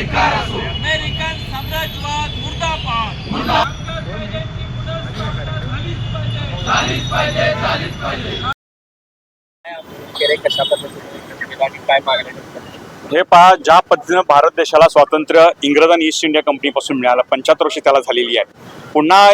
American साम्राज्यवाद मुर्दाबाद. झालीच पाहिजे झालीच पाहिजे. आणि हे पहा ज्या पद्धतीनं भारत देशाला स्वातंत्र्य इंग्रजांनी ईस्ट इंडिया कंपनीपासून मिळालं पंच्याहत्तर वर्षी त्याला झालेली आहे. पुन्हा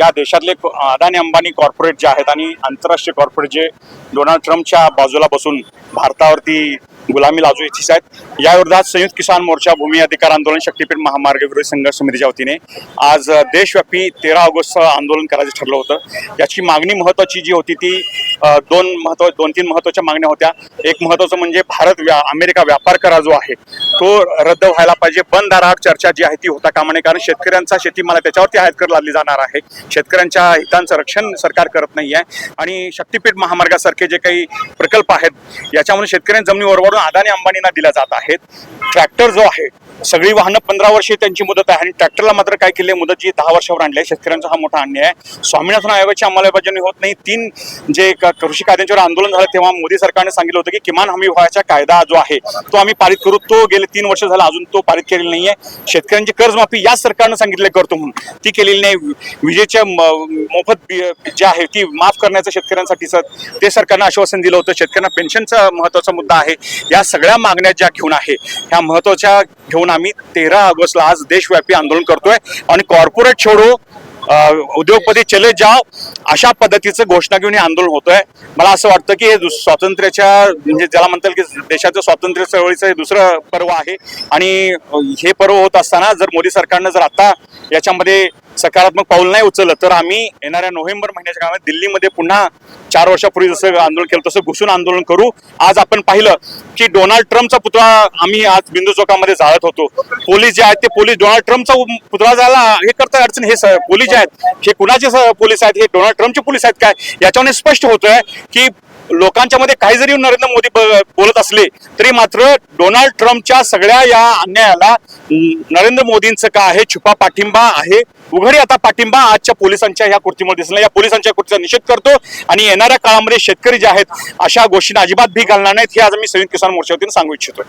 या देशातले अदानी अंबानी कॉर्पोरेट जे आहेत आणि आंतरराष्ट्रीय कॉर्पोरेट जे डोनाल्ड ट्रम्पच्या बाजूला बसून भारतावरती गुलामी लाजू इच्छित आहेत. या विरोधात संयुक्त किसान मोर्चा भूमी अधिकार आंदोलन शक्तीपीठ महामार्ग विरोधी संघर्ष समितीच्या वतीने आज देशव्यापी तेरा ऑगस्ट आंदोलन करायचं ठरलं होतं. याची मागणी महत्वाची जी होती ती दोन महत्त्व दोन तीन महत्त्वाच्या मागण्या होत्या. एक महत्वाचं म्हणजे भारत व्या अमेरिका व्यापार करा जो आहे तो रद्द व्हायला पाहिजे. बंद दाराआड चर्चा जी आहे ती होता कामा नये कारण शेतकऱ्यांचा शेतीमाला त्याच्यावरती आयात कर लादली जाणार आहे. शेतकऱ्यांच्या हितांचं रक्षण सरकार करत नाही आहे आणि शक्तीपीठ महामार्गासारखे जे काही प्रकल्प आहेत याच्यामध्ये शेतकऱ्यांच्या जमिनीवरवरून अदानी अंबानींना दिल्या जात आहेत. ट्रॅक्टर जो आहे सगळी वाहनं पंधरा वर्षे त्यांची मुदत आहे. आणि ट्रॅक्टरला मात्र काय केली मुदत जी दहा वर्षावर आणली आहे शेतकऱ्यांचा हा मोठा अन्याय आहे. स्वामीनाथन आयोगाची अंमलबजावणी होत नाही. तीन जे कृषी कायद्यांच्यावर आंदोलन झालं तेव्हा मोदी सरकारने सांगितलं होतं की किमान हमी भावाचा कायदा जो आहे तो आम्ही पारित करू. तो गेले तीन वर्ष झालं अजून तो पारित केलेला नाहीये. शेतकऱ्यांची कर्जमाफी याच सरकारनं सांगितलं करतो म्हणून. ती केलेली नाही. विजेच्या म- मोफत बी- जे आहे ती माफ करण्याचं शेतकऱ्यांसाठीचं ते सरकारनं आश्वासन दिलं होतं. शेतकऱ्यांना पेन्शनचा महत्त्वाचा मुद्दा आहे. या सगळ्या मागण्या ज्या घेऊन आहे ह्या महत्त्वाच्या घेऊन आम्ही तेरा ऑगस्टला आज देशव्यापी आंदोलन करतोय. आणि कॉर्पोरेट छोडो उद्योगपती चले जाव अशा पद्धतीचं घोषणा घेऊन हे आंदोलन होतंय. मला असं वाटतं की हे स्वातंत्र्याच्या म्हणजे ज्याला म्हणता येईल की देशाचं स्वातंत्र्य चळवळीचं हे दुसरं पर्व आहे. आणि हे पर्व होत असताना जर मोदी सरकारनं जर आता याच्यामध्ये सकारात्मक पाऊल नाही उचललं तर आम्ही येणाऱ्या नोव्हेंबर महिन्याच्या काळात दिल्लीमध्ये पुन्हा चार वर्षापूर्वी जसं आंदोलन केलं तसं घुसून आंदोलन करू. आज आपण पाहिलं की डोनाल्ड ट्रम्पचा पुतळा आम्ही आज बिंदू चौकामध्ये जाळत होतो. पोलीस जे आहेत ते पोलीस डोनाल्ड ट्रम्पचा पुतळा जायला हे करता अडचण हे पोलीस जे आहेत हे कुणाचे पोलीस आहेत हे डोनाल्ड ट्रम्पचे पोलीस आहेत काय? याच्यावर स्पष्ट होतोय की लोकांच्या मध्ये काही जरी नरेंद्र मोदी बोलत असले तरी मात्र डोनाल्ड ट्रम्पच्या सगळ्या या अन्यायाला नरेंद्र मोदींचं का आहे? छुपा पाठिंबा आहे. उघडी आता पाठिंबा आजच्या पोलिसांच्या या कृतीमुळे दिसला. या पोलिसांच्या कृतीचा निषेध करतो आणि येणाऱ्या काळामध्ये शेतकरी जे आहेत अशा गोष्टींना अजिबात भी घालणार नाहीत. हे आज मी संयुक्त किसान मोर्चावतीने सांगू इच्छितो.